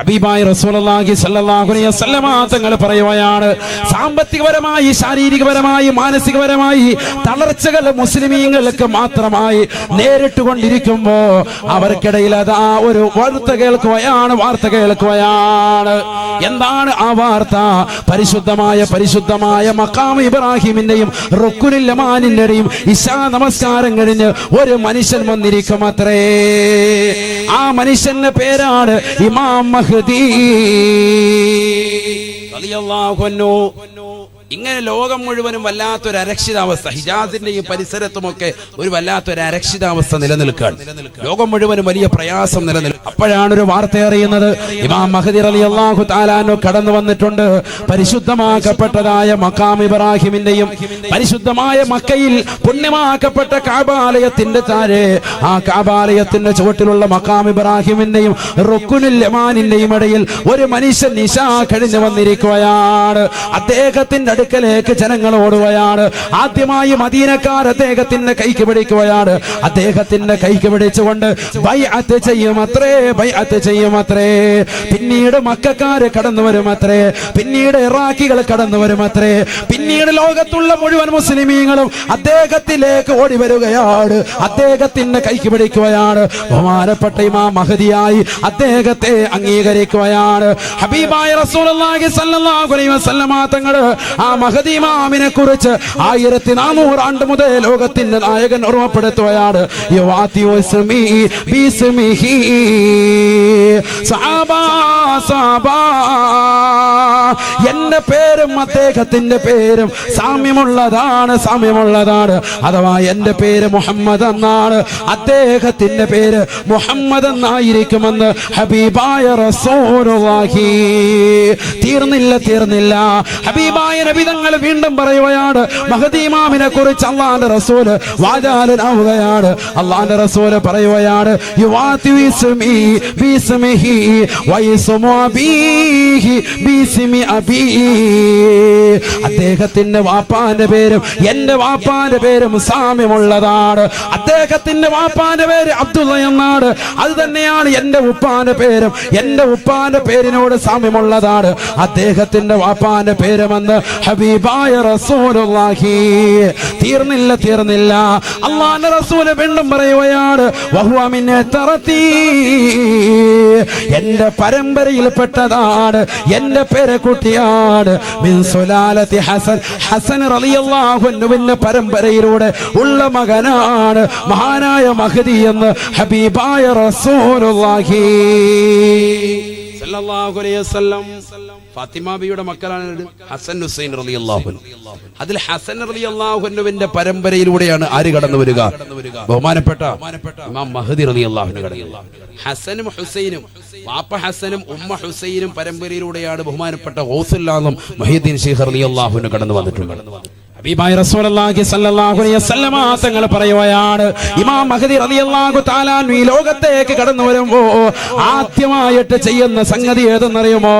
ഹബീബായി വസല്ലമ തങ്ങൾ പറയുകയാണ് സാമ്പത്തികപരമായി ശാരീരികപരമായി മാനസികപരമായി തളർച്ചകൾ മുസ്ലിമീങ്ങൾക്ക് മാത്രമായി നേരിട്ട് കൊണ്ടിരിക്കുമ്പോ അവർക്കിടയിൽ അതാ ഒരു വാർത്ത കേൾക്കുകയാണ് വാർത്ത കേൾക്കുകയാണ്. എന്താണ് ആ വാർത്ത? പരിശുദ്ധമായ പരിശുദ്ധമായ മക്കാം ഇബ്രാഹിമിന്റെയും റുക്കുനില്ലമാനിന്റെയും ഇശാ നമസ്കാരം കഴിഞ്ഞ് ഒരു മനുഷ്യൻ വന്നിരിക്കും അത്രേ. ആ മനുഷ്യന്റെ പേരാണ് ഇമാം മഹദി. ഇങ്ങനെ ലോകം മുഴുവനും വല്ലാത്തൊരു അരക്ഷിതാവസ്ഥ ഹിജാസിന്റെയും പരിസരത്തുമൊക്കെ ഒരു വല്ലാത്തൊരു അരക്ഷിതാവസ്ഥ നിലനിൽക്കുകയാണ്. ലോകം മുഴുവനും വലിയ പ്രയാസം നിലനിൽക്കും അപ്പോഴാണ് ഒരു വാർത്ത അറിയുന്നത്. ഇമാം മഹദി അലി അള്ളാഹു താലാനോ കടന്നു വന്നിട്ടുണ്ട്. പരിശുദ്ധമാക്കപ്പെട്ടതായ മക്കാം ഇബ്രാഹിമിന്റെയും പരിശുദ്ധമായ മക്കയിൽ പുണ്യമാക്കപ്പെട്ട കാബാലയത്തിന്റെ താഴെ ആ കാബാലയത്തിന്റെ ചുവട്ടിലുള്ള മക്കാം ഇബ്രാഹിമിന്റെയും റുക്കുനുൽ ഇടയിൽ ഒരു മനുഷ്യൻ നിശ കഴിഞ്ഞു വന്നിരിക്കുകയാണ്. അദ്ദേഹത്തിന്റെ അടുക്കലേക്ക് ജനങ്ങൾ ഓടുകയാണ്. ആദ്യമായി മദീനക്കാർ അദ്ദേഹത്തിന്റെ കൈക്ക് പിടിക്കുകയാണ്. അദ്ദേഹത്തിന്റെ കൈക്ക് പിടിച്ചുകൊണ്ട് ബൈഅത്ത് ചെയ്യും അത്രേ ബൈഅത്ത് ചെയ്യും അത്രേ. പിന്നീട് മക്കാര് കടന്നു വരും അത്രേ. പിന്നീട് ഇറാഖികൾ കടന്നു വരും അത്രേ. പിന്നീട് ലോകത്തുള്ള മുഴുവൻ മുസ്ലിമീങ്ങളും അദ്ദേഹത്തിലേക്ക് ഓടി വരികയാണ്. അദ്ദേഹത്തിന്റെ കൈക്ക് പിടിക്കുകയാണ്. ബഹുമാനപ്പെട്ട ഇമാ മഹതിയായി അദ്ദേഹത്തെ അംഗീകരിക്കുകയാണ്. ഹബീബായ റസൂലുള്ളാഹി സ്വല്ലല്ലാഹു അലൈഹി വസല്ലമ തങ്ങൾ ആ മഹദി ഇമാമിനെ കുറിച്ച് ആയിരത്തി നാനൂറ് ആണ്ട് മുതൽ ലോകത്തിന്റെ നായകൻ ഓർമ്മപ്പെടുത്തുകയാണ്. സഹാബാ സഹാബാ എന്റെ പേരും അദ്ദേഹത്തിന്റെ പേരും സാമ്യമുള്ളതാണ് സാമ്യമുള്ളതാണ്. അഥവാ എന്റെ പേര് മുഹമ്മദ് എന്നാണ് അദ്ദേഹത്തിന്റെ പേര് മുഹമ്മദ് എന്നായിരിക്കുമെന്ന് ഹബീബായ റസൂലുള്ളാഹി. തീർന്നില്ല തീർന്നില്ല. ഹബീബായ നബിതങ്ങൾ വീണ്ടും പറയുകയാണ് മഹദീമാമിനെ കുറിച്ച് അള്ളാന്റെ റസൂൽ വാചാലനാവുകയാണ്. അള്ളാന്റെ റസൂൽ പറയുകയാണ് യുവാത്തി അബീ. അദ്ദേഹത്തിന്റെ വാപ്പാന്റെ പേരും എന്റെ വാപ്പാന്റെ പേരും സാമ്യമുള്ളതാണ്. അദ്ദേഹത്തിന്റെ വാപ്പാന്റെ പേര് അബ്ദുള്ള എന്നാണ്. അത് തന്നെയാണ് എന്റെ ഉപ്പാന്റെ പേരും. എന്റെ ഉപ്പാന്റെ പേരിനോട് സാമ്യമുള്ളതാണ്. അദ്ദേഹത്തിന്റെ വാപ്പാന്റെ പേരുമെന്ന് ഹബീബായ റസൂലുള്ളാഹി. തീർന്നില്ല തീർന്നില്ല. അള്ളാന്റെ റസൂൽ വീണ്ടും പറയുകയാണ് വഹുവ മിന്നെ തറത്തീ. എന്റെ പരമ്പരയിൽപ്പെട്ടതാണ്. എന്റെ പേരക്കുട്ടിയാണ് മിൻ സുലാലത്തി ഹസൻ. ഹസൻ റളിയല്ലാഹു അൻഹുവിന്റെ പരമ്പരയിലൂടെ ഉള്ള മകനാണ്. മഹാനായ മഹദി എന്ന് ഹബീബായ റസൂലുള്ളാഹി. സല്ലല്ലാഹു അലൈഹി വസല്ലം ഫാത്തിമ ബിയുടെ മക്കളാണ് ഹസൻ ഹുസൈൻ റളിയല്ലാഹു അൻഹു. അതിൽ ഹസൻ റളിയല്ലാഹു അൻഹുവിന്റെ പരമ്പരയിലൂടെയാണ് ആര് കടന്നു വരിക? ബഹുമാനപ്പെട്ട ഇമാം മഹദി റളിയല്ലാഹു അൻഹു കടന്നു ഹസനും ഹുസൈനും വാപ്പ ഹസനും ഉമ്മ ഹുസൈനും പരമ്പരയിലൂടെയാണ് ബഹുമാനപ്പെട്ട ഗൗസുല്ലാന്നും മഹീദ്ദീൻ ഷെയ്ഖ് അലി അൻഹു കടന്നു വന്നിട്ടുണ്ട് ഹബീബായ റസൂലുള്ളാഹി സ്വല്ലല്ലാഹു അലൈഹി വസല്ലമ തങ്ങൾ പറയുകയാണ് ഇമാം മഹദി റളിയല്ലാഹു തആല ഈ ലോകത്തേക്ക് കടന്നു വരുമ്പോ ആദ്യമായിട്ട് ചെയ്യുന്ന സംഗതി ഏതെന്നറിയുമോ?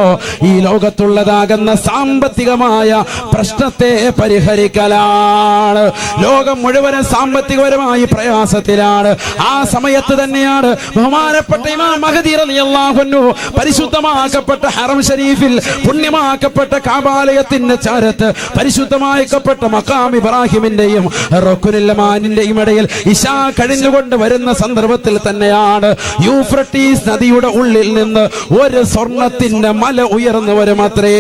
ഈ ലോകത്തുള്ളതാകുന്ന സാമ്പത്തികമായ പ്രശ്നത്തെ പരിഹരിക്കലാണ്. ലോകം മുഴുവനും സാമ്പത്തികപരമായി പ്രയാസത്തിലാണ്. ആ സമയത്ത് തന്നെയാണ് ബഹുമാനപ്പെട്ട ഇമാം മഹദി റളിയല്ലാഹു അൻഹു പരിശുദ്ധമാക്കപ്പെട്ട ഹറം ഷരീഫിൽ പുണ്യമാക്കപ്പെട്ട കാബാലയത്തിന്റെ ചാരത്ത് പരിശുദ്ധമാക്കപ്പെട്ട മക്കാം ഇബ്രാഹിമിന്റെയും റൊക്കുനില്ലമാനിന്റെയും ഇടയിൽ ഇശാ കഴിഞ്ഞുകൊണ്ട് വരുന്ന സന്ദർഭത്തിൽ തന്നെയാണ് യൂഫ്രട്ടീസ് നദിയുടെ ഉള്ളിൽ നിന്ന് ഒരു സ്വർണത്തിന്റെ മല ഉയർന്നു മാത്രേ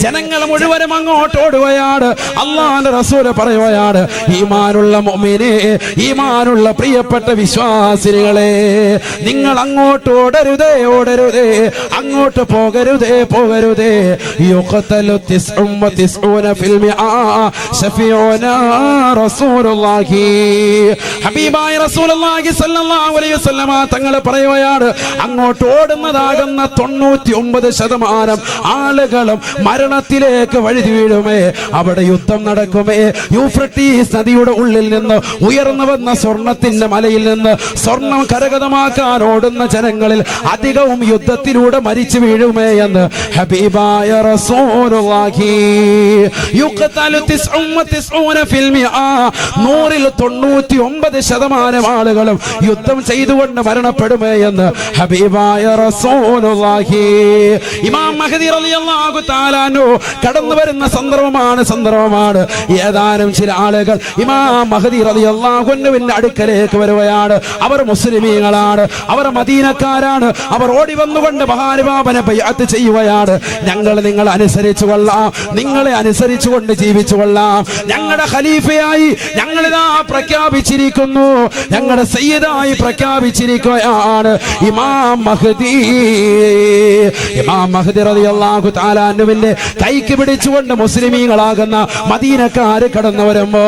ജനങ്ങൾ മുഴുവനും അങ്ങോട്ട് ഓടുകയാണ്. അള്ളാന്റെ റസൂൽ പറയുകയാണ് ഈമാനുള്ള മൊമിനെ ഈമാനുള്ള പ്രിയപ്പെട്ട വിശ്വാസികളെ നിങ്ങൾ അങ്ങോട്ട് ഓടരുതേ ഓടരുതേ അങ്ങോട്ട് പോകരുതേ പോകരുതേ. ഫിൽ തങ്ങൾ പറയുകയാണ് അങ്ങോട്ട് ഓടുന്നതാകുന്ന തൊണ്ണൂറ്റി ഒമ്പത് ശതമാനം ആളുകളും മരണത്തിലേക്ക് വഴുതി വീഴുമേ അവിടെ യുദ്ധം നടക്കുമേ. യൂഫ്രട്ടീസ് നദിയുടെ ഉള്ളിൽ നിന്ന് ഉയർന്നു വന്ന സ്വർണത്തിന്റെ മലയിൽ നിന്ന് സ്വർണം കരകതമാക്കാൻ ഓടുന്ന ജനങ്ങളിൽ അധികവും യുദ്ധത്തിലൂടെ മരിച്ചു വീഴുമേ എന്ന് ഹബീബായ റസൂലുള്ളാഹി. യുഖ്തലു തിസ്ഉ നൂറിൽ തൊണ്ണൂറ്റി ഒമ്പത് ശതമാനം ആളുകളും യുദ്ധം ചെയ്തുകൊണ്ട് മരണപ്പെടുമേ എന്ന് ഹബീബായ ഇമാം മഹദി കടന്നു വരുന്ന സന്ദർഭമാണ് സന്ദർഭമാണ്. ഏതാനും ചില ആളുകൾ ഇമാം മഹദി അടുക്കലേക്ക് വരുകയാണ്. അവർ മുസ്ലിമീങ്ങളാണ് അവർ മദീനക്കാരാണ് അവർ ഓടി വന്നുകൊണ്ട് മഹാനുഭാവനെ ചെയ്യുകയാണ്. ഞങ്ങൾ നിങ്ങൾ അനുസരിച്ചു കൊള്ളാം നിങ്ങളെ അനുസരിച്ചുകൊണ്ട് ജീവിച്ചു കൊള്ളാം. ഞങ്ങളുടെ ഖലീഫയായി ഞങ്ങളിതാ പ്രഖ്യാപിച്ചിരിക്കുന്നു. ഞങ്ങളുടെ സയ്യിദായി പ്രഖ്യാപിച്ചിരിക്കുകയാണ് ഇമാം മഹദി. ഇമാം മഹദി റളിയല്ലാഹു തആല അൻഹുവിന്റെ കൈക്ക് പിടിച്ചുകൊണ്ട് മുസ്ലിമീങ്ങളാകുന്ന മദീനക്കാര് കടന്നു വരുമ്പോ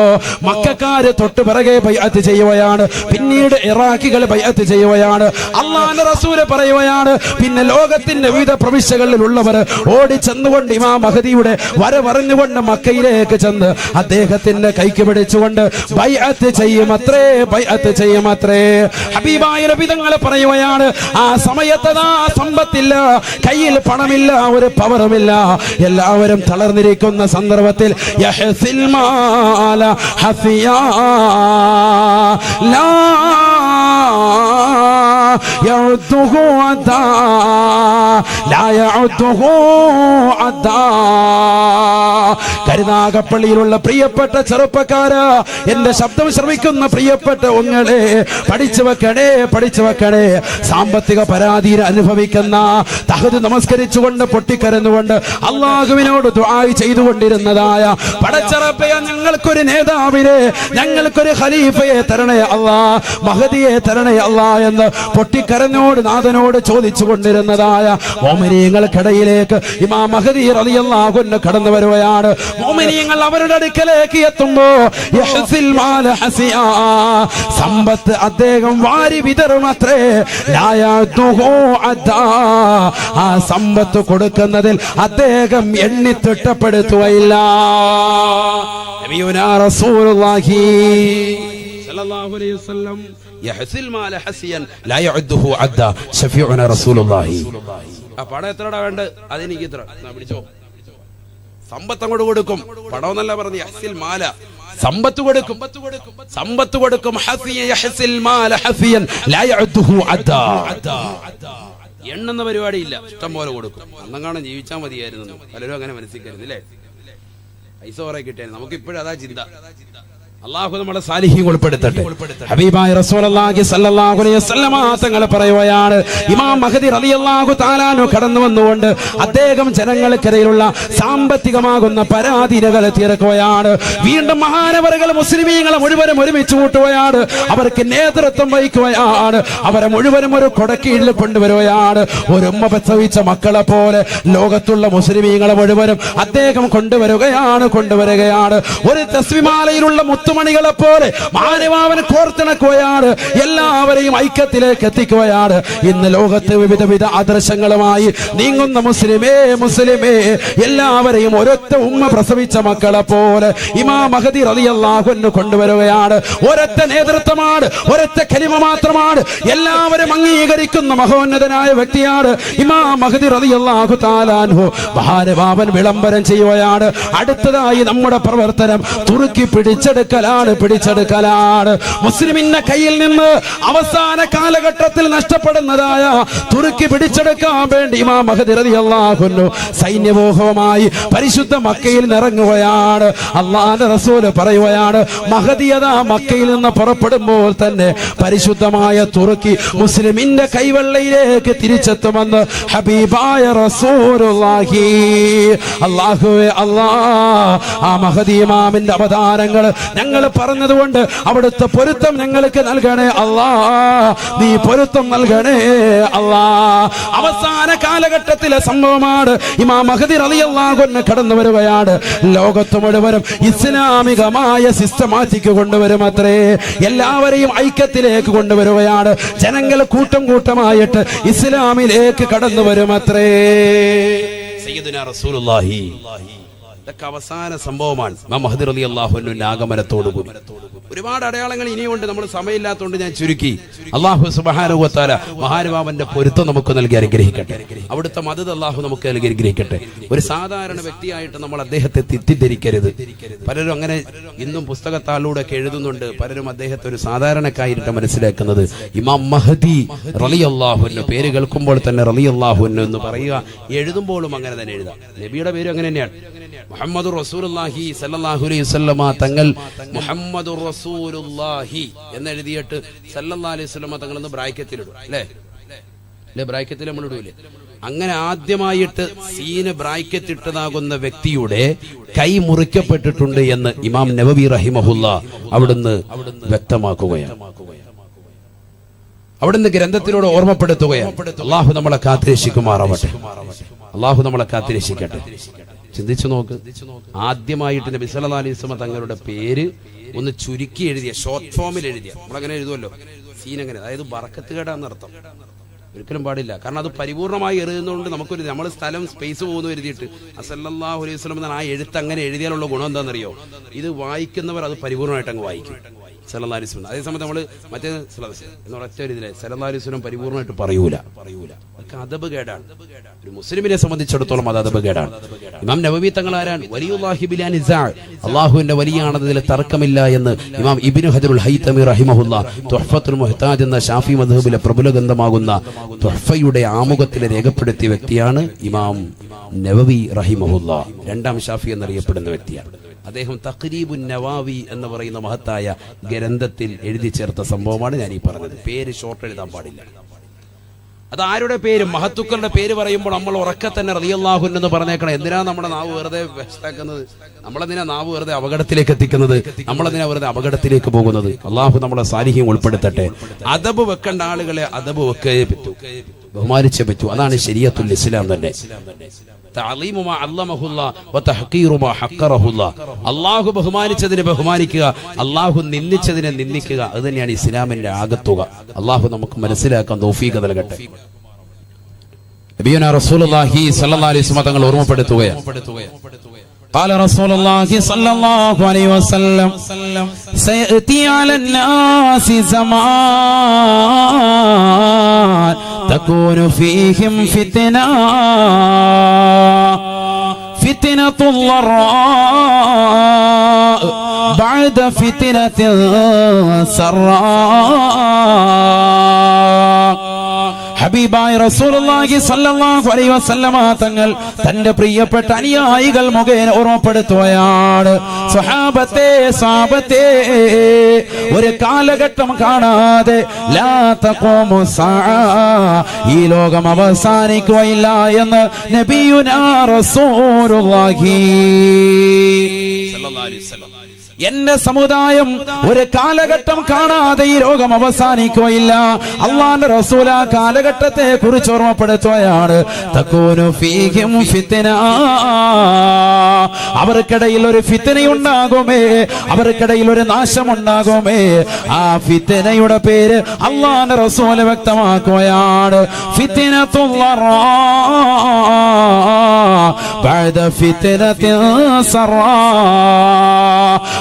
മക്കാര് തൊട്ട് പിറകെ ബൈഅത്ത് ചെയ്യുകയാണ്. പിന്നീട് ഇറാഖികൾ ബൈഅത്ത് ചെയ്യുകയാണ്. അള്ളാന്റെ റസൂൽ പറയുകയാണ് പിന്നെ ലോകത്തിന്റെ വിവിധ പ്രവിശ്യകളിലുള്ളവർ ഓടി ചെന്നുകൊണ്ട് ഇമാം മഹദിയുടെ വരവറിഞ്ഞുകൊണ്ട് മക്കയിലേക്ക് ചെന്ന് അദ്ദേഹത്തിന്റെ കൈക്ക് പിടിച്ചുകൊണ്ട് ബൈഅത്ത് ചെയ്യുമത്രേ ബൈഅത്ത് ചെയ്യുമത്രേ ഹബീബായ നബിതങ്ങൾ പറയുകയാണ് ആ സമയത്തതാ സമ്പത്തില്ല കയ്യിൽ പണമില്ല ഒരു പവറുമില്ല എല്ലാവരും തളർന്നിരിക്കുന്ന സന്ദർഭത്തിൽ യഹ്സിൽ മാല ഹഫിയാ ലാ يعده عدا لا يعده عدا കരുനാഗപ്പള്ളിയിലുള്ള പ്രിയപ്പെട്ട ചെറുപ്പക്കാര എന്റെ ശബ്ദം ശ്രമിക്കുന്ന പ്രിയപ്പെട്ട ഒങ്ങളെ പഠിച്ചു വെക്കണേ പഠിച്ചു വെക്കണേ. സാമ്പത്തിക പരാതിയിൽ അനുഭവിക്കുന്ന തഹത് നമസ്കരിച്ചുകൊണ്ട് പൊട്ടിക്കരന്നുകൊണ്ട് അള്ളാഹുവിനോട് ദുആയി ചെയ്തുകൊണ്ടിരുന്നതായ പടച്ചറപ്പയ ഞങ്ങൾക്കൊരു നേതാവിനെ ഞങ്ങൾക്കൊരു ഖലീഫയെ തരണേ അള്ളാ മഹതിയെ തരണേ അള്ളാ എന്ന് പൊട്ടിക്കരഞ്ഞോട് നാഥനോട് ചോദിച്ചു കൊണ്ടിരുന്നതായ മോമനീയങ്ങൾക്കിടയിലേക്ക് ഇമാ മഹദി റളിയല്ലാഹു കടന്നു വരുകയാണ്. മോമിനിയങ്ങൾ അവരുടെ അടുക്കലേക്ക് എത്തുമ്പോ. സമ്പത്ത് അദ്ദേഹം വാരി വിതറും അത്രേ ആ സമ്പത്ത് കൊടുക്കുന്നതിൽ അദ്ദേഹം എണ്ണി തിട്ടപ്പെടുത്തുകയില്ല. ആ പണം എത്രടാ വേണ്ട അതെനിക്ക് ഇത്ര. പിടിച്ചോ. സമ്പത്ത് അങ്ങോട്ട് കൊടുക്കും. പണം എന്നല്ല പറഞ്ഞു ഹസിൽ മാല. സമ്പത്ത് കൊടുക്കും. സമ്പത്ത് കൊടുക്കും. യഹ്സിൽ മാല ഹസിയൻ. ലാ യഉദ്ദുഹു അദ്ദ എണ്ണുന്ന പരിപാടിയില്ല. ഇഷ്ടം പോലെ കൊടുക്കും. അന്നങ്ങാണ് ജീവിച്ചാൽ മതിയായിരുന്നു. പലരും അങ്ങനെ മനസ്സിൽ അല്ലേ? പൈസ കുറെ കിട്ടിയായിരുന്നു. നമുക്ക് ഇപ്പോഴും അതാ ചിന്ത. അള്ളാഹു നമ്മളെ സാലിഹ്യം ഉൾപ്പെടുത്തട്ടെ. ഹബീബായ റസൂലുള്ളാഹി സ്വല്ലല്ലാഹു അലൈഹി വസല്ലമ തങ്ങൾ പറയുകയാണ് ഇമാം മഹദി റളിയല്ലാഹു തആലാനു കടന്നു വന്നുകൊണ്ട് അദ്ദേഹം ജനങ്ങൾക്കിടയിലുള്ള സാമ്പത്തികമാകുന്ന പരാധീനകളെ തീർക്കുകയാണ് വീണ്ടും മഹാനവറുകൾ മുസ്ലിമീങ്ങളെ മുഴുവനും ഒരുമിച്ച് കൂട്ടുകയാണ്. അവർക്ക് നേതൃത്വം വഹിക്കുകയാണ്. അവരെ മുഴുവനും ഒരു കൊടക്കീഴിൽ കൊണ്ടുവരികയാണ്. ഒരു ഉമ്മ പ്രസവിച്ച മക്കളെ പോലെ ലോകത്തുള്ള മുസ്ലിമീങ്ങളെ മുഴുവനും അദ്ദേഹം കൊണ്ടുവരികയാണ് കൊണ്ടുവരികയാണ്. ഒരു തസ്വിമാലയിലുള്ള മുത്തുമണികളെ പോലെ മാനവാവൻ കോർത്തിണക്കുകയാണ് എല്ലാവരെയും ഐക്യത്തിലേക്ക് എത്തിക്കുകയാണ്. ഇന്ന് ലോകത്തെ വിവിധ വിധ ആദർശങ്ങളുമായി നീങ്ങുന്ന മുസ്ലിമേ മുസ്ലിമേ എല്ലാവരെയും ഒരൊറ്റ ഉമ്മ പ്രസവിച്ച മക്കളെ പോലെ ഇമാ മഹദി റലിയല്ലാഹുന്ന് കൊണ്ടുവരികയാണ്. ഒരൊറ്റ നേതൃത്വമാണ് ഒരൊറ്റ കലിമ മാത്രമാണ്. എല്ലാവരും അംഗീകരിക്കുന്ന മഹോന്നതനായ വ്യക്തിയാണ് ഇമാ മഹദി റലിയല്ലാഹു താലാൻഹു മഹാനുഭാവൻ വിളംബരം ചെയ്യുകയാണ്. അടുത്തതായി നമ്മുടെ പ്രവർത്തനം തുറുക്കി പിടിച്ചെടുക്കലാണ് പിടിച്ചെടുക്കലാണ് മുസ്ലിമിന്റെ കയ്യിൽ നിന്ന് അവസാന കാലഘട്ടത്തിൽ നഷ്ടപ്പെടുന്നതായ തുറുക്കി പിടിച്ചെടുക്കാൻ വേണ്ടി ഇമാ മഹദി അള്ളാഹുന്നു സൈന്യമോഹവുമായി പരിശുദ്ധ മക്കയിൽ നിറങ്ങുകയാണ് അള്ളാന്റെ റസൂൽ പറയുകയാണ് മഹദിയത മക്കയിൽ നിന്ന് പുറപ്പെടുമ്പോൾ തന്നെ പരിശുദ്ധമായ തുറുക്കി മുസ്ലിമിന്റെ കൈവെള്ളയിലേക്ക് തിരിച്ചെത്തുമെന്ന് ഹബീബായ റസൂലുള്ളാഹി. അള്ളാഹുവേ അള്ളാ ആ മഹദി ഇമാമിന്റെ അവതാരങ്ങൾ ഞങ്ങൾ പറഞ്ഞതുകൊണ്ട് അവിടുത്തെ പൊരുത്തം ഞങ്ങൾക്ക് നൽകണേ അല്ലാ. നീ പൊരുത്തം നൽകണേ അല്ലാ. അവസാന കാലഘട്ടത്തിലെ സംഭവമാണ് ഇമാ മഹദി റളിയല്ലാഹു അൻഹു കടന്നു വരുകയാണ്. ലോകത്ത് മുഴുവനും ഇസ്ലാമികമായ സിസ്റ്റമാറ്റിക് കൊണ്ടുവരും അത്രേ. എല്ലാവരെയും ഐക്യത്തിലേക്ക് കൊണ്ടുവരുകയാണ്. ജനങ്ങൾ കൂട്ടം കൂട്ടമായിട്ട് ഇസ്ലാമിലേക്ക് കടന്നു വരും അത്രേ. സയ്യിദുനാ റസൂലുള്ളാഹി. ഇതൊക്കെ അവസാന സംഭവമാണ്. മഹദിർ മഹദി അലി അള്ളാഹുവിന്റെ ആഗമനത്തോട് കൂടി. ഒരുപാട് അടയാളങ്ങൾ ഇനിയുണ്ട്. നമ്മൾ സമയമില്ലാത്തതുകൊണ്ട് ഞാൻ ചുരുക്കി. അള്ളാഹു സുബാനുവത്താല മഹാനുഭാവന്റെ പൊരുത്തം നമുക്ക് നൽകി അനുഗ്രഹിക്കട്ടെ. അവിടുത്തെ മദത് അള്ളാഹു നമുക്ക് നൽകി അനുഗ്രഹിക്കട്ടെ. ഒരു സാധാരണ വ്യക്തിയായിട്ട് നമ്മൾ അദ്ദേഹത്തെ തെറ്റിദ്ധരിക്കരുത്. പലരും അങ്ങനെ ഇന്നും പുസ്തകത്താളിലൂടെ ഒക്കെ എഴുതുന്നുണ്ട്. പലരും അദ്ദേഹത്തെ ഒരു സാധാരണക്കായിട്ട് മനസ്സിലാക്കുന്നത്. ഇമാം മഹദി റലി അള്ളാഹുവിന് പേര് കേൾക്കുമ്പോൾ തന്നെ റലി അള്ളാഹുവിന് എന്ന് പറയുക എഴുതുമ്പോഴും അങ്ങനെ തന്നെ എഴുതാം. നബിയുടെ പേര് അങ്ങനെ തന്നെയാണ്. മുഹമ്മദ് റസൂലുള്ളാഹി സല്ലല്ലാഹു അലൈഹി വസല്ലമ തങ്ങൾ മുഹമ്മദ് റസൂലുള്ളാഹി എന്ന് എഴുതിയിട്ട് സല്ലല്ലാഹു അലൈഹി വസല്ലമ തങ്ങൾ എന്ന് ബ്രാക്കറ്റിലിടും അല്ലേ? അല്ലേ? ബ്രാക്കറ്റിൽ നമ്മൾ ഇടൂലേ? അങ്ങനെ ആദ്യമായിട്ട് സീന് ബ്രാക്കറ്റ് ഇട്ടതാകുന്ന വ്യക്തിയുടെ കൈ മുറിക്കപ്പെട്ടിട്ടുണ്ട് എന്ന് ഇമാം നബവി റഹിമഹുല്ല അവിടുന്ന് വ്യക്തമാക്കുകയാണ്. അവിടുന്ന് ഗ്രന്ഥത്തിലൂടെ ഓർമ്മപ്പെടുത്തുകയാണ്. അള്ളാഹു നമ്മളെ കാത്തിരക്ഷിക്കുമാറാവട്ടെ. അള്ളാഹു നമ്മളെ കാത്തിരക്ഷിക്കട്ടെ. ചിന്തിച്ചു നോക്ക് ആദ്യമായിട്ട് നബി അലൈഹി വസല്ലം തങ്ങളുടെ പേര് ഒന്ന് ചുരുക്കി എഴുതിയ ഷോർട്ട് ഫോമിൽ എഴുതിയ. നമ്മളങ്ങനെ എഴുതുമല്ലോ? സീൻ അങ്ങനെ. അതായത് ബറക്കത്ത് കേടാന്നർത്ഥം ഒരിക്കലും പാടില്ല. കാരണം അത് പരിപൂർണമായി എഴുതുന്നതുകൊണ്ട് നമുക്കൊരു നമ്മൾ സ്ഥലം സ്പേസ് പോകുന്നു എഴുതിയിട്ട് അസല്ലാഹു അലൈഹി വസല്ലം എന്നാണ് ആ എഴുത്ത് അങ്ങനെ എഴുതിയാലുള്ള ഗുണം എന്താണെന്നറിയോ? ഇത് വായിക്കുന്നവർ അത് പരിപൂർണമായിട്ട് അങ്ങ് വായിക്കും. സല്ലല്ലാഹു അലൈഹി വസല്ലം അതേസമയത്ത് നമ്മൾ മറ്റേ എന്ന് ഒറ്റ ഒരു ഇതിലെ വസല്ലം പരിപൂർണമായിട്ട് പറയൂല. പറയൂല. അതൊക്കെ അതബ് കേടാണ്. ഒരു മുസ്ലിമിനെ സംബന്ധിച്ചിടത്തോളം അത് അതബ് കേടാണ്. ഇമാം നബവി തങ്ങൾ ആരാണ് അള്ളാഹുവിന്റെ വലിയാണതിൽ തർക്കമില്ല എന്ന് ഇമാം ഇബ്നു ഹജറുൽ ഹൈതമി റഹിമഹുല്ല തുഹഫത്തുൽ മുഹ്താജ് എന്ന ഷാഫി മധുബിലെ പ്രബല ഗ്രന്ഥമാകുന്ന തുഹ്ഫയുടെ ആമുഖത്തിൽ രേഖപ്പെടുത്തിയ വ്യക്തിയാണ് ഇമാം നവബി റഹിമഹുല്ല. രണ്ടാം ഷാഫി എന്നറിയപ്പെടുന്ന വ്യക്തിയാണ്. അദ്ദേഹം തഖ്രീബു നവാവി എന്ന് പറയുന്ന മഹത്തായ ഗ്രന്ഥത്തിൽ എഴുതി ചേർത്ത സംഭവമാണ് ഞാൻ ഈ പറഞ്ഞത്. പേര് ഷോർട്ട് എഴുതാൻ പാടില്ല. അത് ആരുടെ പേര്? മഹത്തുക്കളുടെ പേര് പറയുമ്പോൾ നമ്മൾ ഉറക്കെ തന്നെ റളിയല്ലാഹു എന്ന് പറഞ്ഞേക്കണം. എന്തിനാ നമ്മുടെ നാവ് വെറുതെ വ്യസ്താക്കുന്നത് നമ്മളെന്തിനാ നാവ് വെറുതെ അപകടത്തിലേക്ക് എത്തിക്കുന്നത്? നമ്മളെന്തിനാ വെറുതെ അപകടത്തിലേക്ക് പോകുന്നത്? അള്ളാഹു നമ്മളെ സാരിഹ്യം ഉൾപ്പെടുത്തട്ടെ. അതബ് വെക്കേണ്ട ആളുകളെ അതബ് വെക്കേ പറ്റൂ. ബഹുമാനിച്ചേ പറ്റൂ. അതാണ് ശരിയത്തുൽ ഇസ്ലാം തന്നെ. അള്ളാഹു ബഹുമാനിച്ചതിനെ ബഹുമാനിക്കുക അള്ളാഹു നിന്ദിച്ചതിനെ നിന്ദിക്കുക അത് തന്നെയാണ് ഇസ്ലാമിന്റെ ആകത്തുക. അള്ളാഹു നമുക്ക് മനസ്സിലാക്കാൻ തോഫീക നൽകട്ടെ. നബിയന റസൂലുള്ളാഹി സ്വല്ലല്ലാഹു അലൈഹി വസല്ലം തങ്ങൾ ഓർമ്മപ്പെടുത്തുകയാണ്. قال رسول الله صلى الله عليه وسلم سيأتي على الناس زمان تكون فيهم فتنة فتنة الضراء بعد فتنة سراء. ഹബീബായ റസൂലുള്ളാഹി സ്വല്ലല്ലാഹു അലൈഹി വസല്ലമ തങ്ങൾ തന്റെ പ്രിയപ്പെട്ട അനുയായികൾ മുഖേന ഓർമ്മപ്പെടുത്തുകയാണ് സ്വഹാബത്തെ സാബത്തെ ഒരു കാലഘട്ടം കാണാതെ ലാ തഖൂമു. ഈ ലോകം അവസാനിക്കുകയില്ല എന്ന് നബിയുനാ റസൂലുള്ളാഹി എന്നെ സമുദായം ഒരു കാലഘട്ടം കാണാതെ ഈ രോഗം അവസാനിക്കുകയില്ല. അള്ളാന്റെ റസൂല കാലഘട്ടത്തെ കുറിച്ച് ഓർമ്മപ്പെടുത്തുകയാണ്. അവർക്കിടയിൽ ഒരു ഫിത്തനയുണ്ടാകുമേ അവർക്കിടയിൽ ഒരു നാശമുണ്ടാകുമേ. ആ ഫിത്തനയുടെ പേര് അള്ളാന്റെ റസൂല വ്യക്തമാക്കുകയാണ്. ഫിത്തിനുള്ള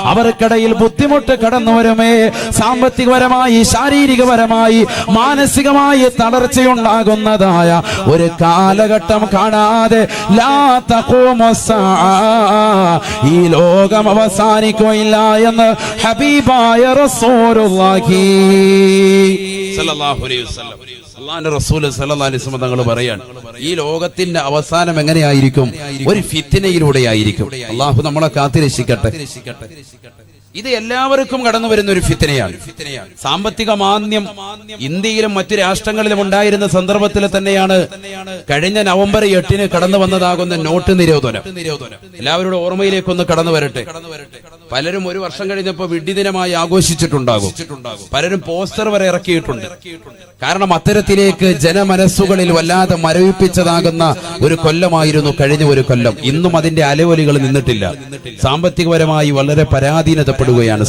അവർക്കിടയിൽ ബുദ്ധിമുട്ട് കടന്നുവരുമേ. സാമ്പത്തികപരമായി ശാരീരികപരമായി മാനസികമായി തളർച്ചയുണ്ടാകുന്നതായ ഒരു കാലഘട്ടം കാണാതെ. ഈ ലോകം അവസാനിക്കുകയില്ല എന്ന് ഹബീബായ റസൂലുള്ളാഹി. അലൈഹി വസല്ലം. റസൂൽ തങ്ങൾ പറയാണ് ഈ ലോകത്തിന്റെ അവസാനം എങ്ങനെയായിരിക്കും? ഒരു ഫിത്തിനയിലൂടെ ആയിരിക്കും അള്ളാഹു നമ്മളെ കാത്തിരക്ഷിക്കട്ടെ. Secret. ഇത് എല്ലാവർക്കും കടന്നു വരുന്ന ഒരു ഫിത്തനയാണ് സാമ്പത്തിക മാന്യം ഇന്ത്യയിലും മറ്റു രാഷ്ട്രങ്ങളിലും ഉണ്ടായിരുന്ന സന്ദർഭത്തിൽ തന്നെയാണ് കഴിഞ്ഞ നവംബർ എട്ടിന് കടന്നു വന്നതാകുന്ന നോട്ട് നിരോധനം. എല്ലാവരുടെ ഓർമ്മയിലേക്കൊന്ന് കടന്നു വരട്ടെ. പലരും ഒരു വർഷം കഴിഞ്ഞപ്പോ വിഡ്ഢിദിനമായി ആഘോഷിച്ചിട്ടുണ്ടാകും. പലരും പോസ്റ്റർ വരെ ഇറക്കിയിട്ടുണ്ട്. കാരണം അത്തരത്തിലേക്ക് ജനമനസ്സുകളിൽ വല്ലാതെ മരവിപ്പിച്ചതാകുന്ന ഒരു കൊല്ലമായിരുന്നു കഴിഞ്ഞ ഒരു കൊല്ലം. ഇന്നും അതിന്റെ അലവലികൾ നിന്നിട്ടില്ല. സാമ്പത്തികപരമായി വളരെ പരാധീനതപ്പെടുകയാണ്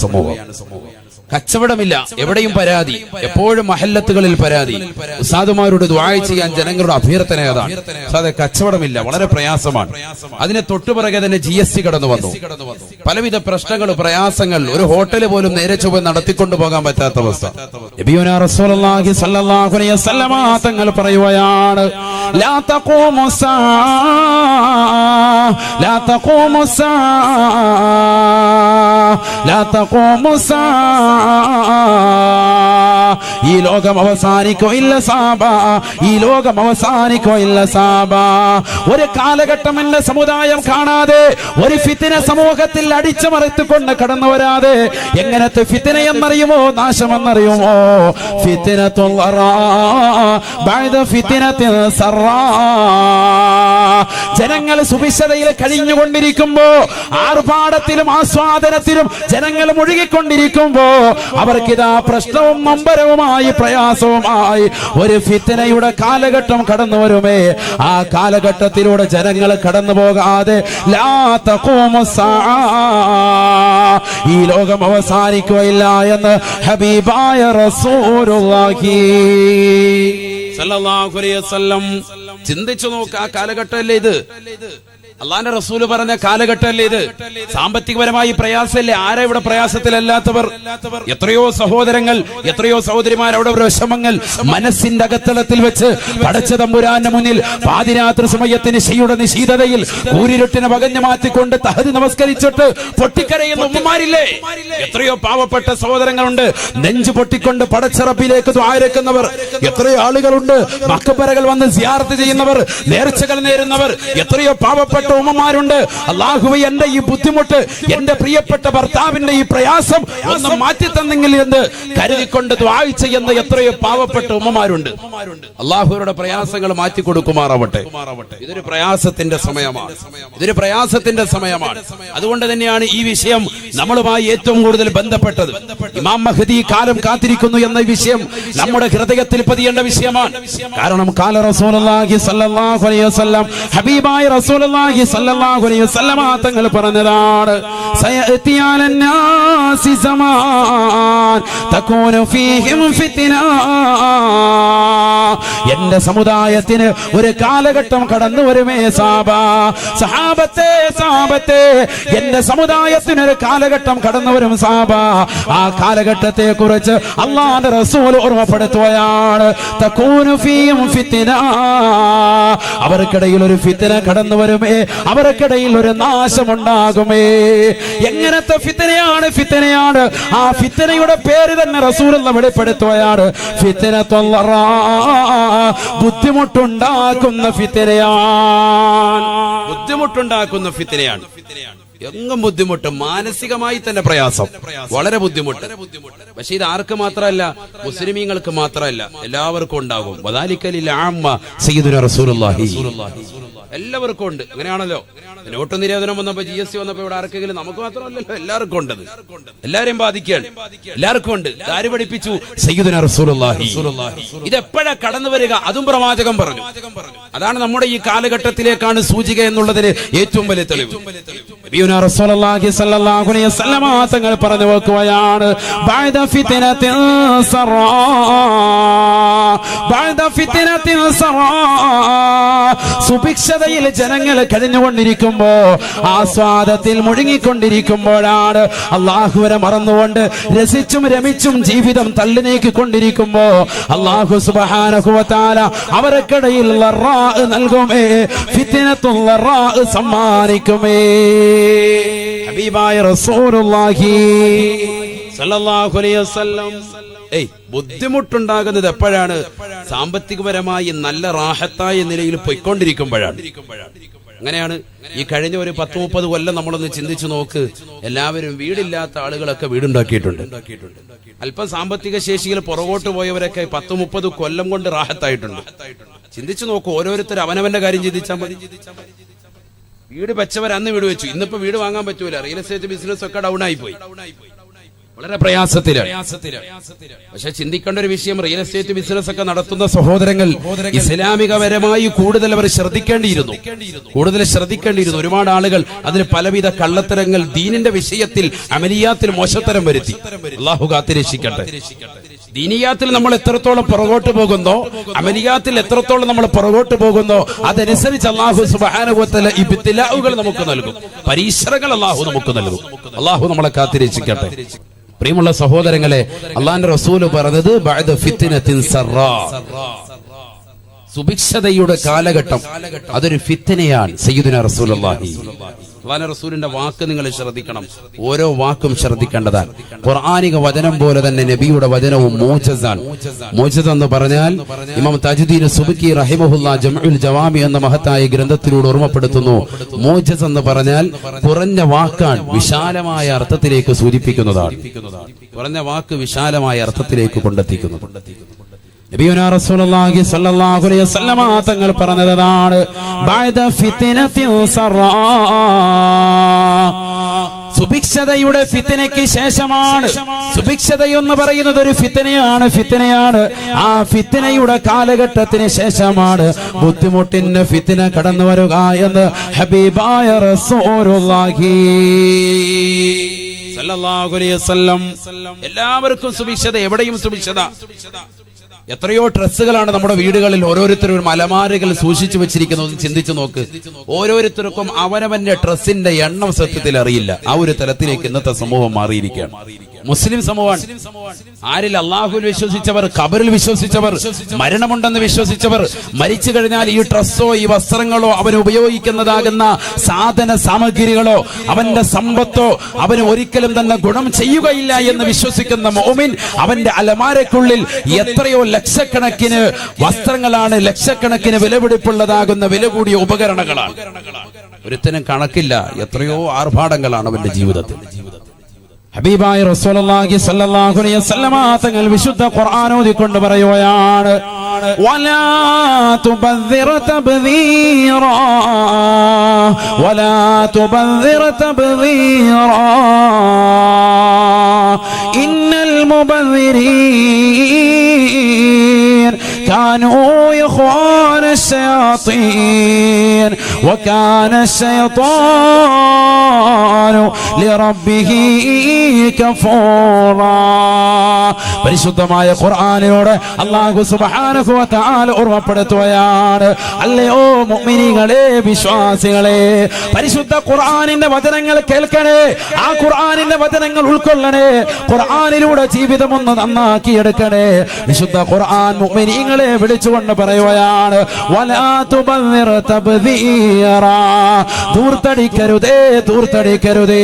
സമൂഹം. കച്ചവടമില്ല. എവിടെയും പരാതി. എപ്പോഴും മഹല്ലത്തുകളിൽ പരാതി. ഉസാദുമാരോട് ദ്വായ ചെയ്യാൻ ജനങ്ങളുടെ അഭ്യർത്ഥന അതാണ് അതെ കച്ചവടമില്ല. വളരെ പ്രയാസമാണ്. അതിനെ തൊട്ടുപിറകെ തന്നെ ജി എസ് ടി കടന്നു വന്നു. പലവിധ പ്രശ്നങ്ങൾ പ്രയാസങ്ങൾ ഒരു ഹോട്ടൽ പോലും നേരെ ചൊവ്വ നടത്തിക്കൊണ്ടു പോകാൻ പറ്റാത്ത അവസ്ഥ. തങ്ങൾ പറയുകയാണ് ലാ തഖൂമു ഈ ലോകം അവസാനിക്കോ ഇല്ല സാബ. ഈ ലോകം അവസാനിക്കോ ഇല്ല സാബ. ഒരു കാലഘട്ടം എന്റെ സമുദായം കാണാതെ ഒരു ഫിത്തിന സമൂഹത്തിൽ അടിച്ചമറുത്തുകൊണ്ട് കടന്നു വരാതെ എങ്ങനത്തെ ഫിത്തിന എന്നറിയുമോ നാശമെന്നറിയുമോ ഫിത്തിന ജനങ്ങൾ സുഭിക്ഷതയിൽ കഴിഞ്ഞുകൊണ്ടിരിക്കുമ്പോ ആർഭാടത്തിലും ആസ്വാദനത്തിലും ജനങ്ങൾ മുഴുകിക്കൊണ്ടിരിക്കുമ്പോ അവർക്കിതാ പ്രശ്നവും അമ്പരവുമായി പ്രയാസവുമായി ഒരു ഫിത്തനയുടെ കാലഘട്ടം കടന്നു വരുമേ. ആ കാലഘട്ടത്തിലൂടെ ജനങ്ങൾ കടന്നു പോകാതെ. ഈ ലോകം അവസാനിക്കുകയില്ല എന്ന് ഹബീബായ റസൂലുള്ളാഹി. ചിന്തിച്ചു നോക്ക് ആ കാലഘട്ടമല്ലേ ഇത്? അള്ളാന്റെ റസൂൽ പറഞ്ഞ കാലഘട്ടമല്ലേ ഇത്? സാമ്പത്തികപരമായി പ്രയാസമല്ലേ? ആരാ ഇവിടെ പ്രയാസത്തിലല്ലാത്തവർ? എത്രയോ സഹോദരങ്ങൾ എത്രയോ സഹോദരിമാർ അവിടെ വിഷമങ്ങൾ മനസ്സിന്റെ അകത്തളത്തിൽ വെച്ച് പടച്ച തമ്പുരാന്റെ മുന്നിൽ പാതിരാത്രി സമയത്തിന് ശിയുടെ നിശീതതയിൽ ഊരിരുട്ടിനെ വകഞ്ഞു മാറ്റിക്കൊണ്ട് തഹതി നമസ്കരിച്ചിട്ട് പൊട്ടിക്കരയുന്ന ഉമ്മമാരില്ലേ എത്രയോ പാവപ്പെട്ട സഹോദരങ്ങളുണ്ട്. നെഞ്ചു പൊട്ടിക്കൊണ്ട് പടച്ചിറപ്പിലേക്ക് ദ്വാരക്കുന്നവർ എത്രയോ ആളുകളുണ്ട്. മക്കപ്പരകൾ വന്ന് സിയാർത്ത് ചെയ്യുന്നവർ നേർച്ചകൾ നേരുന്നവർ. എത്രയോ പാവപ്പെട്ട ഉമ്മമാരുണ്ട് അള്ളാഹുവെ എന്റെ ഈ ബുദ്ധിമുട്ട് എന്റെ പ്രിയപ്പെട്ട ഭർത്താവിന്റെ ഈ പ്രയാസം ഒന്ന് മാറ്റി തന്നെങ്കിൽ എന്ന് കരുതിക്കൊണ്ട് വായിച്ച എന്ന എത്രയോ പാവപ്പെട്ട ഉമ്മമാരുണ്ട്. അള്ളാഹുവരുടെ പ്രയാസങ്ങൾ മാറ്റി കൊടുക്കുമാറാവട്ടെ. ഇതൊരു പ്രയാസത്തിന്റെ സമയമാണ്. ഇതൊരു പ്രയാസത്തിന്റെ സമയമാണ്. അതുകൊണ്ട് തന്നെയാണ് ഈ വിഷയം നമ്മളുമായി ഏറ്റവും കൂടുതൽ ബന്ധപ്പെട്ടത്. ഇമാം മഹദി കാലം കാത്തിരിക്കുന്നു എന്ന വിഷയം നമ്മുടെ ഹൃദയത്തിൽ പതിയേണ്ട വിഷയമാണ്. കാരണം കാല സ്വല്ലല്ലാഹു അലൈഹി വസല്ലം സല്ലല്ലാഹു അലൈഹി വസല്ലമ തങ്ങൾ പറഞ്ഞതാണ് സയഅതിയാലന്നാസി സമാൻ തകൂനു ഫീഹിം ഫിത്ന എന്റെ സമുദായത്തിന് ഒരു കാലഘട്ടം കടന്നു വരുമേ സാബ. സഹാബത്തെ സാബത്തെ എന്റെ സമുദായത്തിന് ഒരു കാലഘട്ടം കടന്നു വരും സാബ. ആ കാലഘട്ടത്തെ കുറിച്ച് അള്ളാന്റെ റസൂൽ ഓർമ്മപ്പെടുത്തുകയാണ് അവർക്കിടയിൽ ഒരു ഫിത്തന കടന്നു വരുമേ അവർക്കിടയിൽ ഒരു നാശമുണ്ടാകുമേ. എങ്ങനത്തെ ഫിത്തനയാണ് ഫിത്തനയാണ്? ആ ഫിത്തനയുടെ പേര് തന്നെ റസൂൽ എന്ന് വെളിപ്പെടുത്തുകയാണ്. ഫിത്തന ബുദ്ധിമുട്ടുണ്ടാക്കുന്ന ഫിത്തനയാണ്. ബുദ്ധിമുട്ടുണ്ടാക്കുന്ന ഫിത്തനയാണ്. എങ്ങും ബുദ്ധിമുട്ട് മാനസികമായി തന്നെ പ്രയാസം. വളരെ ബുദ്ധിമുട്ട്. പക്ഷെ ഇത് ആർക്ക് മാത്രമല്ല മുസ്ലിമീങ്ങൾക്ക് മാത്രമല്ല എല്ലാവർക്കും ഉണ്ടാകും. വദാലിക്കലിൽ ആമ്മ സയ്യിദുന റസൂലുള്ളാഹി. എല്ലാവർക്കും ഉണ്ട്. അങ്ങനെയാണല്ലോ. നോട്ട് നിരോധനം വന്നപ്പോ ജി എസ് ടി വന്നപ്പോ ഇവിടെ ആർക്കെങ്കിലും നമുക്ക് മാത്രമല്ലല്ലോ എല്ലാവർക്കും ഉണ്ട്. എല്ലാരെയും ബാധിക്കുകയാണ്. എല്ലാവർക്കും ഉണ്ട്. ആര് പഠിപ്പിച്ചു? ഇതെപ്പോഴാ കടന്നു വരിക? അതും പ്രവാചകം പറഞ്ഞു. അതാണ് നമ്മുടെ ഈ കാലഘട്ടത്തിലേക്കാണ് സൂചിക എന്നുള്ളതിന് ഏറ്റവും വലിയ തെളിവ്. തങ്ങൾ പറഞ്ഞു വെക്കുകയാണ് സുഭിക്ഷതയിൽ ജനങ്ങൾ കഴിഞ്ഞുകൊണ്ടിരിക്കുമ്പോ ആസ്വാദത്തിൽ മുഴുങ്ങിക്കൊണ്ടിരിക്കുമ്പോഴാണ് അള്ളാഹുവരെ മറന്നുകൊണ്ട് രസിച്ചും രമിച്ചും ജീവിതം തള്ളി നീക്കിക്കൊണ്ടിരിക്കുമ്പോ അള്ളാഹു സുബാനുഭവത്താല അവർക്കിടയിൽ നൽകുമേ ഫിത്തിനത്തുള്ള സമ്മാനിക്കുമേ. ഹബീബായ റസൂലുള്ളാഹി സല്ലല്ലാഹു അലൈഹി വസല്ലം. ബുദ്ധിമുട്ടുണ്ടാകുന്നത് എപ്പോഴാണ്? സാമ്പത്തികപരമായി നല്ല റാഹത്തായ നിലയിൽ പൊയ്ക്കൊണ്ടിരിക്കുമ്പോഴാണ്. അങ്ങനെയാണ് ഈ കഴിഞ്ഞ ഒരു പത്ത് മുപ്പത് കൊല്ലം നമ്മളൊന്ന് ചിന്തിച്ചു നോക്ക്. എല്ലാവരും വീടില്ലാത്ത ആളുകളൊക്കെ വീടുണ്ടാക്കിയിട്ടുണ്ട്. അല്പം സാമ്പത്തിക ശേഷിയിൽ പുറകോട്ട് പോയവരൊക്കെ പത്ത് മുപ്പത് കൊല്ലം കൊണ്ട് റാഹത്തായിട്ടുണ്ട്. ചിന്തിച്ചു നോക്കൂ ഓരോരുത്തർ അവനവന്റെ കാര്യം ചിന്തിച്ചാൽ മതി. വീട് വെച്ചവർ അന്ന് വീട് വെച്ചു. ഇന്നിപ്പോ വീട് വാങ്ങാൻ പറ്റൂല. റിയൽ എസ്റ്റേറ്റ് ബിസിനസ് ഒക്കെ ഡൗൺ ആയി പോയി വളരെ പ്രയാസത്തിലാണ്. പക്ഷെ ചിന്തിക്കേണ്ട ഒരു വിഷയം റിയൽ എസ്റ്റേറ്റ് ബിസിനസ് ഒക്കെ നടത്തുന്ന സഹോദരങ്ങൾ ഇസ്ലാമികപരമായി കൂടുതൽ അവർ ശ്രദ്ധിക്കേണ്ടിയിരുന്നു. കൂടുതൽ ശ്രദ്ധിക്കേണ്ടിയിരുന്നു. ഒരുപാട് ആളുകൾ അതിൽ പലവിധ കള്ളത്തരങ്ങൾ ദീനിന്റെ വിഷയത്തിൽ അമലിയാത്തിൽ മോശത്തരം വരുത്തി. അള്ളാഹു കാത്തിരക്ഷിക്കട്ടെ. ദീനിയാത്തിൽ നമ്മൾ എത്രത്തോളം പുറകോട്ട് പോകുന്നോ അമലിയാത്തിൽ എത്രത്തോളം നമ്മൾ പുറകോട്ട് പോകുന്നോ അതനുസരിച്ച് അള്ളാഹു സുബാനുഭവത്തിലെ ഇബ്തിലാവുകൾ നമുക്ക് നൽകും. പരീക്ഷണങ്ങൾ അള്ളാഹു നമുക്ക് നൽകും. അള്ളാഹു നമ്മളെ കാത്തിരക്ഷിക്കട്ടെ. പ്രിയമുള്ള സഹോദരങ്ങളെ അള്ളാഹിന്റെ റസൂൽ പറഞ്ഞത്. സുഭിക്ഷതയുടെ കാലഘട്ടം അതൊരു ഫിത്തനയാണ് സയ്യിദുന റസൂലുള്ളാഹി. അള്ളാന്റെ റസൂലിന്റെ വാക്ക് നിങ്ങൾ ശ്രദ്ധിക്കണം. ഓരോ വാക്കും ശ്രദ്ധിക്കേണ്ടതാണ്. ഖുർആാനിക വചനം പോലെ തന്നെ നബിയുടെ വചനവും മോജസാണ്. മോജസ് എന്ന് പറഞ്ഞാൽ ഇമാം താജുദ്ദീൻ സുബുക്കി റഹിമഹുല്ല ജമുൽ ജവാമി എന്ന മഹത്തായ ഗ്രന്ഥത്തിലൂടെ ഓർമ്മപ്പെടുത്തുന്നു. മോജസ് എന്ന് പറഞ്ഞാൽ കുറഞ്ഞ വാക്കാണ് വിശാലമായ അർത്ഥത്തിലേക്ക് സൂചിപ്പിക്കുന്നതാണ്. കുറഞ്ഞ വാക്ക് വിശാലമായ അർത്ഥത്തിലേക്ക് കൊണ്ടെത്തിക്കുന്നു. തങ്ങൾ പറഞ്ഞതാണ്. സുഭിക്ഷതയുടെ ഫിത്തനയ്ക്ക് ശേഷമാണ്. സുഭിക്ഷത എന്ന് പറയുന്നത് ഒരു ഫിത്തനയാണ് ഫിത്തനയാണ്. ആ ഫിത്തനയുടെ കാലഘട്ടത്തിന് ശേഷമാണ് ബുദ്ധിമുട്ടിന്റെ ഫിത്തന കടന്നു വരുക എന്ന് ഹബീബായ എല്ലാവർക്കും സുഭിക്ഷത എവിടെയും സുഭിക്ഷത. എത്രയോ ഡ്രസ്സുകളാണ് നമ്മുടെ വീടുകളിൽ ഓരോരുത്തരും മലമാരകൾ സൂക്ഷിച്ചു വെച്ചിരിക്കുന്നത് ചിന്തിച്ചു നോക്ക്. ഓരോരുത്തർക്കും അവനവന്റെ ഡ്രസ്സിന്റെ എണ്ണം സത്യത്തിൽ അറിയില്ല. ആ ഒരു തലത്തിലേക്ക് ഇന്നത്തെ സമൂഹം മാറിയിരിക്കുകയാണ്. മുസ്ലിം സമൂഹമാണ്. ആരിൽ അള്ളാഹുവിൽ വിശ്വസിച്ചവർ കബറിൽ വിശ്വസിച്ചവർ മരണമുണ്ടെന്ന് വിശ്വസിച്ചവർ മരിച്ചു കഴിഞ്ഞാൽ ഈ ഡ്രസ്സോ ഈ വസ്ത്രങ്ങളോ അവൻ ഉപയോഗിക്കുന്നതാകുന്ന സാധന സാമഗ്രികളോ അവന്റെ സമ്പത്തോ അവന് ഒരിക്കലും തന്നെ ഗുണം ചെയ്യുകയില്ല എന്ന് വിശ്വസിക്കുന്ന മോമിൻ അവന്റെ അലമാരക്കുള്ളിൽ എത്രയോ ലക്ഷക്കണക്കിന് വസ്ത്രങ്ങളാണ് ലക്ഷക്കണക്കിന് വിലപിടിപ്പുള്ളതാകുന്ന വില കൂടിയ ഉപകരണങ്ങളാണ്. ഒരുത്തനും കണക്കില്ല എത്രയോ ആർഭാടങ്ങളാണ് അവന്റെ ജീവിതത്തിൽ. ഹബീബായ റസൂലുള്ളാഹി സ്വല്ലല്ലാഹു അലൈഹി വസല്ലമ തങ്ങൾ വിശുദ്ധ ഖുർആൻ ഓതിക്കൊണ്ട് പറയുകയാണ് വലാ തുബദ്ദിറ തബ്ദീറ വലാ തുബദ്ദിറ തബ്ദീറ ഇന്നൽ മുബദ്ദിരീൻ كانوا إخوان الشياطين وكان الشيطان لربه كفورا പരിശുദ്ധമായ ഖുർആാനിനോട് അള്ളാഹു സുബ്ഹാനഹു വ തആല ഓർമ്മപ്പെടുത്തുകയാണ് അല്ലയോ മുഅ്മിനീങ്ങളെ വിശ്വാസികളെ പരിശുദ്ധ ഖുർആനിന്റെ വചനങ്ങൾ കേൾക്കണേ ആ ഖുർആനിന്റെ വചനങ്ങൾ ഉൾക്കൊള്ളണേ ഖുർആനിലൂടെ ജീവിതം ഒന്ന് നന്നാക്കി എടുക്കണേ വിശുദ്ധ ഖുർആൻ മുഅ്മിനീങ്ങളെ വിളിച്ചുകൊണ്ട് പറയുകയാണ് ദൂർത്തടിക്കരുതേ ദൂർത്തടിക്കരുതേ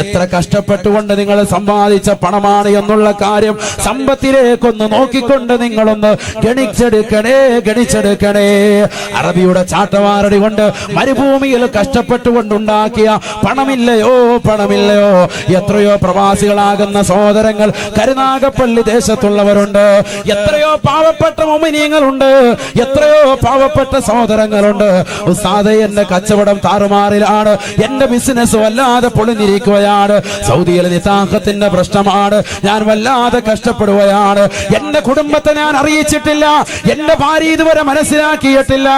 എത്ര കഷ്ടപ്പെട്ടുകൊണ്ട് നിങ്ങൾ സമ്പാദിച്ച പണമാണ് എന്നുള്ള കാര്യം സമ്പത്തിലേക്കൊന്ന് നോക്കിക്കൊണ്ട് നിങ്ങളൊന്ന് ഗണിച്ചെടുക്കണേ ഗണിച്ചെടുക്കണേ. അറബിയുടെ ചാട്ടവാരടി കൊണ്ട് മരുഭൂമിയിൽ കഷ്ടപ്പെട്ടുകൊണ്ടുണ്ടാക്കിയ പണമില്ലയോ പണമില്ലയോ. എത്രയോ പ്രവാസികളാകുന്ന സഹോദരങ്ങൾ കരുനാഗപ്പള്ളി ദേശത്തുള്ളവരുണ്ട്. എത്രയോ പാവപ്പെട്ട മോമിനിയങ്ങളുണ്ട് എത്രയോ പാവപ്പെട്ട സഹോദരങ്ങളുണ്ട്. ഉസ്താദെ എന്റെ കച്ചവടം താറുമാറിലാണ്. എന്റെ ബിസിനസ് വല്ലാതെ പൊളിഞ്ഞിരിക്കുകയാണ്. സൗദിയിലെ നിതാഹത്തിന്റെ പ്രശ്നമാണ്. ഞാൻ വല്ലാതെ കഷ്ടപ്പെടുകയാണ്. എന്റെ കുടുംബത്തെ ഞാൻ അറിയിച്ചിട്ടില്ല. എന്റെ ഭാര്യ ഇതുവരെ മനസ്സിലാക്കിയിട്ടില്ല.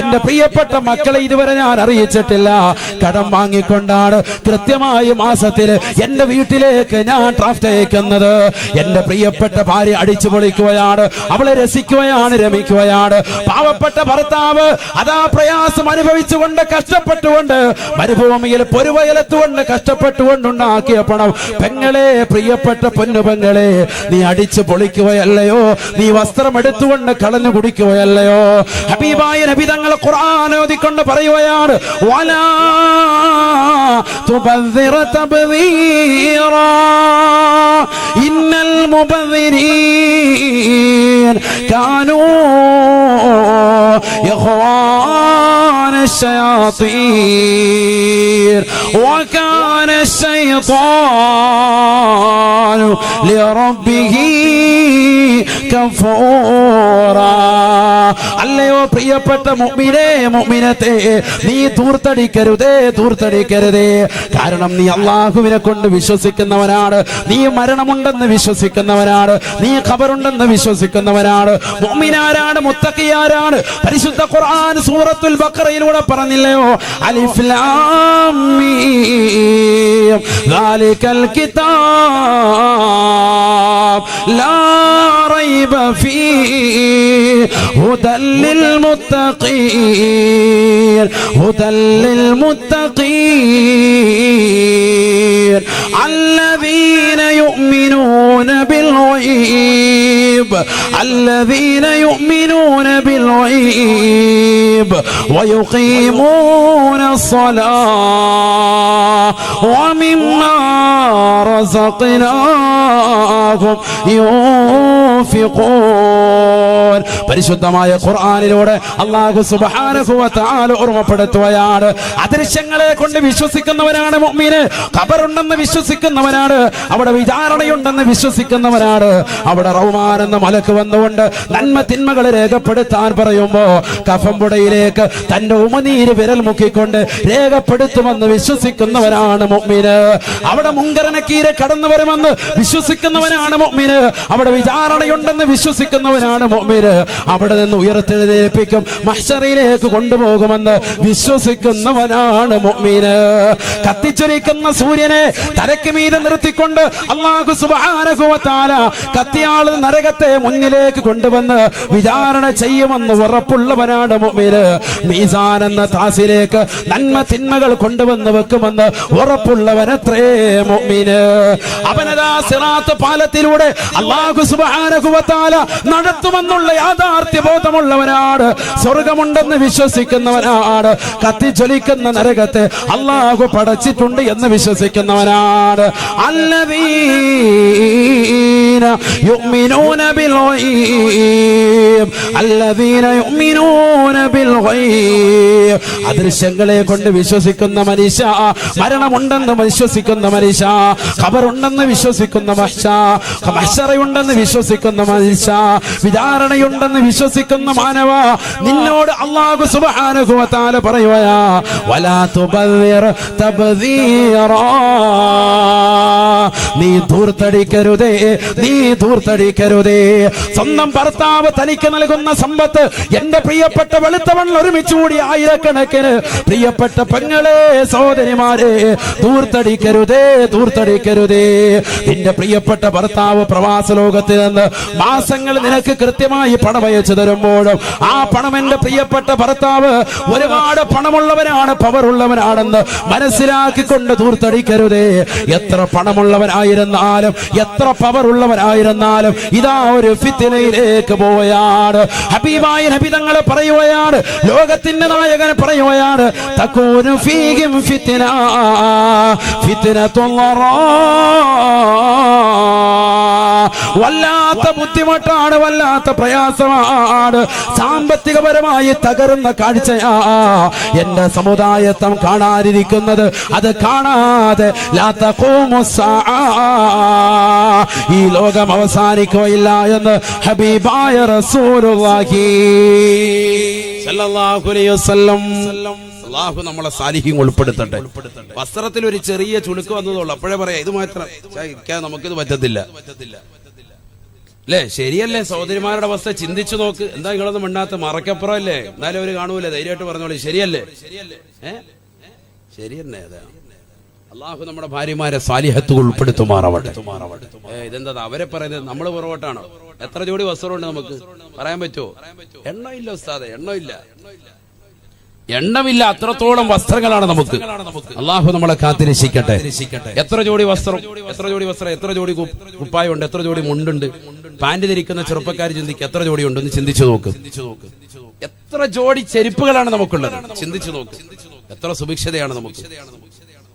എന്റെ പ്രിയപ്പെട്ട മക്കളെ ഇതുവരെ ഞാൻ അറിയിച്ചിട്ടില്ല. കടം വാങ്ങിക്കൊണ്ടാണ് കൃത്യമായി മാസത്തിൽ എന്റെ വീട്ടിലേക്ക് ഞാൻ ഡ്രാഫ്റ്റ് അയക്കുന്നത്. എന്റെ പ്രിയപ്പെട്ട ഭാര്യ അടിച്ചു പൊളിക്കുകയാണ് അവളെ രസിക്കുകയാണ്. രമിക്കുകയാണ്. പാവപ്പെട്ട ഭർത്താവ് അതാ പ്രയാസം അനുഭവിച്ചുകൊണ്ട് കഷ്ടപ്പെട്ടുകൊണ്ട് മരുഭൂമിയിൽ പൊരുവയലത്തുകൊണ്ട് കഷ്ടപ്പെട്ടുകൊണ്ടുണ്ടാക്കിയ പണം. പെങ്ങളെ പ്രിയപ്പെട്ട പൊന്നു പെങ്ങളെ നീ അടിച്ചു പൊളിക്കുകയല്ലയോ? നീ വസ്ത്രം എടുത്തുകൊണ്ട് കളഞ്ഞു കുടിക്കുകയല്ലയോ? ഹബീബായ നബിതങ്ങൾ ഖുർആൻ പറയുകയാണ് ഇന്നൽ മുബദ്ദിരീൻ قالوا يا إخوان الشياطير وكان الشيطان لربه അല്ലയോ പ്രിയപ്പെട്ട മുഅ്മിനേ മുഅ്മിനത്തെ നീ തൂർത്തടിക്കരുതേ തൂർത്തടിക്കരുതേ കാരണം നീ അള്ളാഹുവിനെ കൊണ്ട് വിശ്വസിക്കുന്നവനാണ്. നീ മരണമുണ്ടെന്ന് വിശ്വസിക്കുന്നവനാണ്. നീ ഖബറുണ്ടെന്ന് വിശ്വസിക്കുന്നവനാണ്. മുമ്മിനാരാണ് മുത്തക്കിയാരാണ് പരിശുദ്ധ ഖുർആൻ സൂറത്തുൽ ബഖറയിലൂടെ പറഞ്ഞില്ലയോ? അലിഫ് ലാം മീം കിതാബ് ലാ ഫീഹി هدى للمتقين هدى للمتقين. الذين يؤمنون يؤمنون بالغيب الذين يؤمنون بالغيب ويقيمون الصلاة ومما رزقناهم ينفقون. പരിശുദ്ധമായ ഖുർആാനിലൂടെ അള്ളാഹു സുബാനുഭവത്താൽ ഓർമ്മപ്പെടുത്തുകയാണ്. അദൃശ്യങ്ങളെ കൊണ്ട് വിശ്വസിക്കുന്നവനാണ് മുഅ്മിന് ഖബറുണ്ടെന്ന് വിശ്വസിക്കുന്നവനാണ്. അവിടെ വിചാരണയുണ്ടെന്ന് വിശ്വസി വിശ്വസിക്കുന്നവനാണ് അവിടെ റൗമാൻ എന്ന മലക്ക് വന്നുകൊണ്ട് നന്മ തിന്മകളെ രേഖപ്പെടുത്താൻ പറയുമ്പോ കഫംപുടയിലേക്ക് തന്റെ ഉമനീര് വിരൽ മുക്കിക്കൊണ്ട് രേഖപ്പെടുത്തുമെന്ന് വിശ്വസിക്കുന്നവരാണ് മൊമ്മിന് അവിടെ മുങ്കരനക്കീരെ കടന്നു വരുമെന്ന് വിശ്വസിക്കുന്നവനാണ് മൊമ്മിന് അവിടെ വിചാരണയുണ്ടെന്ന് വിശ്വസിക്കുന്നവനാണ് മൊമ്മിന് അവിടെ നിന്ന് ഉയർത്തെഴുന്നേൽപ്പിക്കും മഹ്ശറിലേക്ക് കൊണ്ടുപോകുമെന്ന് വിശ്വസിക്കുന്നവനാണ് മൊമ്മിന് കത്തിച്ചൊരിക്കുന്ന സൂര്യനെ തലയ്ക്ക് മീതെ നിർത്തിക്കൊണ്ട് അള്ളാഹു തആല കത്തിയാൾ നരകത്തെ മുന്നിലേക്ക് കൊണ്ടുവന്ന് വിചാരണ ചെയ്യുമെന്ന് ഉറപ്പുള്ളവനാണ് മുഅ്മിന്. മീസാൻ എന്ന താസിലേക്ക് നന്മ തിന്മകൾ കൊണ്ടുവന്ന് വെക്കുമെന്ന് ഉറപ്പുള്ളവനത്രേ മുഅ്മിന്. അവനതാ സിറാത്ത് പാലത്തിലൂടെ അള്ളാഹു തആല നടത്തുമെന്നുള്ള യാഥാർത്ഥ്യ ബോധമുള്ളവനാണ് സ്വർഗമുണ്ടെന്ന് വിശ്വസിക്കുന്നവനാണ്. കത്തിജ്വലിക്കുന്ന നരകത്തെ അള്ളാഹു പടച്ചിട്ടുണ്ട് എന്ന് വിശ്വസിക്കുന്നവനാണ്. അല്ലദീന യുഅ്മിനൂന يؤمنون بالغيب الذين يؤمنون ഗൈബ് അദൃശ്യങ്ങളെ കൊണ്ട് വിശ്വസിക്കുന്ന മനുഷ്യ മരണമുണ്ടെന്ന് വിശ്വസിക്കുന്ന മനുഷ്യ ഖബറുണ്ടെന്ന് വിശ്വസിക്കുന്ന മനുഷ്യ മഷറയുണ്ടെന്ന് വിശ്വസിക്കുന്ന മനുഷ്യ വിചാരണയുണ്ടെന്ന് വിശ്വസിക്കുന്ന മാനവ നിന്നോട് അള്ളാഹു തആല പറയുകയാ വലാ തബ്ദീറാ. നീ ധൂർത്തടിക്കരുതേ നീ ധൂർത്തടിക്കരുതേ. സ്വന്തം ഭർത്താവ് തനിക്ക് നൽകുന്ന സമ്പത്ത് എന്റെ പ്രിയപ്പെട്ട വെളുത്തവൺ ഒരുമിച്ചുകൂടി ആയിരക്കണക്കിന് പ്രിയപ്പെട്ട പെങ്ങളെ സഹോദരിമാരെ ധൂർത്തടിക്കരുതേ ധൂർത്തടിക്കരുതേ. നിന്റെ പ്രിയപ്പെട്ട ഭർത്താവ് പ്രവാസ ലോകത്തിൽ നിന്ന് മാസങ്ങൾ നിനക്ക് കൃത്യമായി പണമയച്ചു തരുമ്പോഴും ആ പണം എന്റെ പ്രിയപ്പെട്ട ഭർത്താവ് ഒരുപാട് പണമുള്ളവനാണ് പവർ ഉള്ളവനാണെന്ന് മനസ്സിലാക്കിക്കൊണ്ട് ധൂർത്തടിക്കരുതേ. എത്ര പണമുള്ളവനായിരുന്നാലും എത്ര പവറുള്ളവനായിരുന്നാലും ഇതാ ഒരു ഫിത്തിനയിലേക്ക് പോവുകയാണ്. ഹബീബായ നബി തങ്ങളെ പറയുകയാണ് ലോകത്തിന്റെ നായകൻ പറയുകയാണ് തക്കോരു ഫീഗിം ഫിത്തിന ഫിത്തിനത്തുള്ളറാ വല്ലാത്ത ബുദ്ധിമുട്ടാണ് വല്ലാത്ത പ്രയാസമാണ്. സാമ്പത്തികപരമായി തകരുന്ന കാഴ്ചയാ എന്റെ സമുദായത്വം കാണാതിരിക്കുന്നത്. അത് കാണാതെ ഈ ലോകം അവസാനിക്കുകയില്ല എന്ന് ഹബീബായ റസൂലുള്ളാഹി സല്ലല്ലാഹു അലൈഹി വസല്ലം. അള്ളാഹു നമ്മളെ സാലിഹ്യം ഉൾപ്പെടുത്തട്ടെ. വസ്ത്രത്തിൽ ഒരു ചെറിയ ചുളുക്ക് വന്നതുള്ളൂ അപ്പോഴേ പറയാം ഇത് മാത്രം. നമുക്കിത് പറ്റത്തില്ല. അല്ലേ ശരിയല്ലേ? സഹോദരിമാരുടെ അവസ്ഥ ചിന്തിച്ചു നോക്ക്. എന്താ നിങ്ങളൊന്നും മിണ്ടാത്ത? മറക്കപ്പുറം അല്ലേ എന്നാലും അവർ കാണൂല. ധൈര്യമായിട്ട് പറഞ്ഞോളൂ. ശരിയല്ലേ? ശരിയല്ലേ അതെ. അള്ളാഹു നമ്മുടെ ഭാര്യമാരെ സാലിഹത്ത് ഉൾപ്പെടുത്തുമാറാവട്ടെ. ഇതെന്താ? അവരെ പറയുന്നത് നമ്മൾ പുറകോട്ടാണോ? എത്ര ജോഡി വസ്ത്രമുണ്ട് നമുക്ക്? പറയാൻ പറ്റുമോ എണ്ണമില്ല ഉസ്താദെ എണ്ണമില്ല. എണ്ണമില്ല അത്രത്തോളം വസ്ത്രങ്ങളാണ് നമുക്ക്. അള്ളാഹു നമ്മളെ കാത്തിരക്ഷിക്കട്ടെ. എത്ര ജോഡി വസ്ത്രം? എത്ര ജോഡി വസ്ത്രം? എത്ര ജോഡി കുപ്പായുണ്ട് എത്ര ജോഡി മുണ്ടുണ്ട്? പാന്റ് ധരിക്കുന്ന ചെറുപ്പക്കാർ ചിന്തിക്കുക എത്ര ജോഡി ഉണ്ടെന്ന് ചിന്തിച്ചു നോക്ക്. എത്ര ജോഡി ചെരുപ്പുകളാണ് നമുക്കുള്ളത്? ചിന്തിച്ചു നോക്ക്. എത്ര സുഭിക്ഷതയാണ് നമുക്ക്?